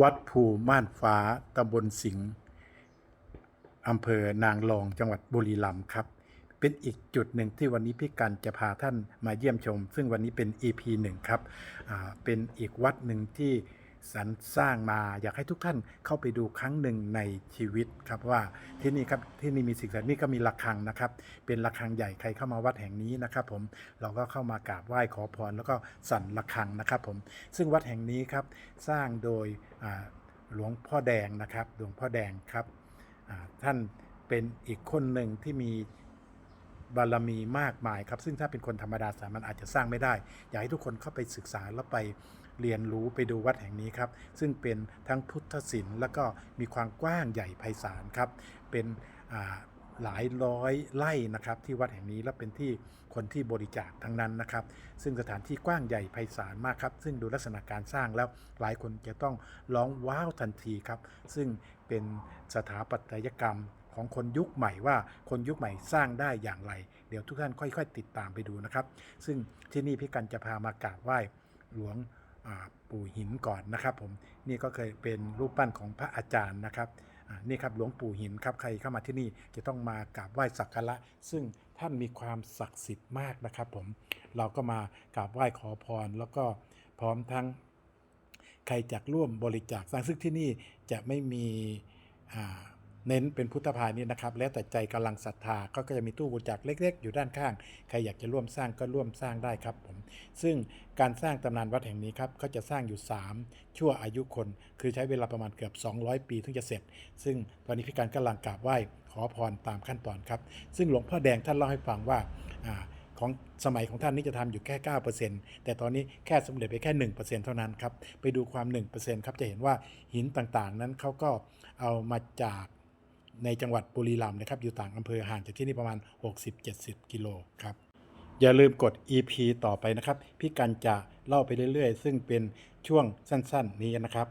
วัดภูม่านฟ้าตำบลสิงห์อำเภอนางรองจังหวัดบุรีรัมย์ครับ เป็นอีกจุดหนึ่งที่วันนี้พี่กันจะพาท่านมาเยี่ยมชม ซึ่งวันนี้เป็น EP หนึ่งครับเป็นอีกวัดหนึ่งที่ สรรสร้างมาอยากให้ทุกท่านเข้าไปดูครั้งหนึ่งในชีวิตครับว่าที่นี่ครับที่นี่มีสิ่งศักดิ์สิทธิ์นี่ก็มีระฆังนะครับ เป็นระฆังใหญ่ใครเข้ามาวัดแห่งนี้นะครับ ผมเราก็เข้ามากราบไหว้ขอพรแล้วก็สั่นระฆังนะครับ ผมซึ่งวัดแห่งนี้ครับสร้างโดยหลวงพ่อแดงนะครับหลวงพ่อแดงครับท่านเป็นอีกคนหนึ่งที่มี บารมีมากมายครับ ซึ่งถ้าเป็นคนธรรมดาสามัญอาจจะสร้างไม่ได้ อยากให้ทุกคนเข้าไปศึกษาแล้วไปเรียนรู้ไปดูวัดแห่งนี้ครับ ซึ่งเป็นทั้งพุทธศิลป์แล้วก็มีความกว้างใหญ่ไพศาลครับ เป็นหลายร้อยไร่นะครับที่วัดแห่งนี้และเป็นที่คนที่บริจาคทั้งนั้นนะครับ ซึ่งสถานที่กว้างใหญ่ไพศาลมากครับ ซึ่งดูลักษณะการสร้างแล้วหลายคนจะต้องร้องว้าวทันทีครับ ซึ่งเป็นสถาปัตยกรรม ของคนยุคใหม่ว่าคนยุคใหม่สร้างได้อย่างไร เดี๋ยวทุกท่านค่อย ๆ ติดตามไปดูนะครับ ซึ่งที่นี่พี่กันจะพามากราบไหว้หลวงปู่หินก่อนนะครับ ผมนี่ก็เคยเป็นรูปปั้นของพระอาจารย์นะครับนี่ครับหลวงปู่หินครับใครเข้ามาที่นี่จะต้องมากราบไหว้สักการะ ซึ่งท่านมีความศักดิ์สิทธิ์มากนะครับ ผมเราก็มากราบไหว้ขอพร แล้วก็พร้อมทั้งใครจะร่วมบริจาคสร้างซึ่งที่นี่จะไม่มีอ่า เน้นเป็นพุทธภานี่นะครับ แล้วแต่ใจกำลังศรัทธาก็จะมีตู้บริจาคเล็ก ๆ อยู่ด้านข้าง ใครอยากจะร่วมสร้างก็ร่วมสร้างได้ครับผม ซึ่งการสร้างตำนานวัดแห่งนี้ครับเขาจะสร้างอยู่ 3 ชั่วอายุคน คือใช้เวลาประมาณเกือบ 200 ปีถึงจะเสร็จ ซึ่งตอนนี้พี่การกำลังกราบไหว้ขอพรตามขั้นตอนครับ ซึ่งหลวงพ่อแดงท่านเล่าให้ฟังว่าของสมัยของท่านนี่จะทำอยู่แค่ 9%แต่ตอนนี้แค่สำเร็จไปแค่ 1%เท่านั้นครับ ไปดูความ 1%ครับ จะเห็นว่าหินต่างๆ นั้นเขาก็เอามาจาก ในจังหวัดบุรีรัมย์นะครับอยู่ต่างอำเภอห่างจากที่นี่ประมาณ 60-70 กิโลครับอย่าลืมกด EP ต่อไปนะครับ พี่กันจะเล่าไปเรื่อยๆ ซึ่งเป็นช่วงสั้น ๆ นี้นะครับ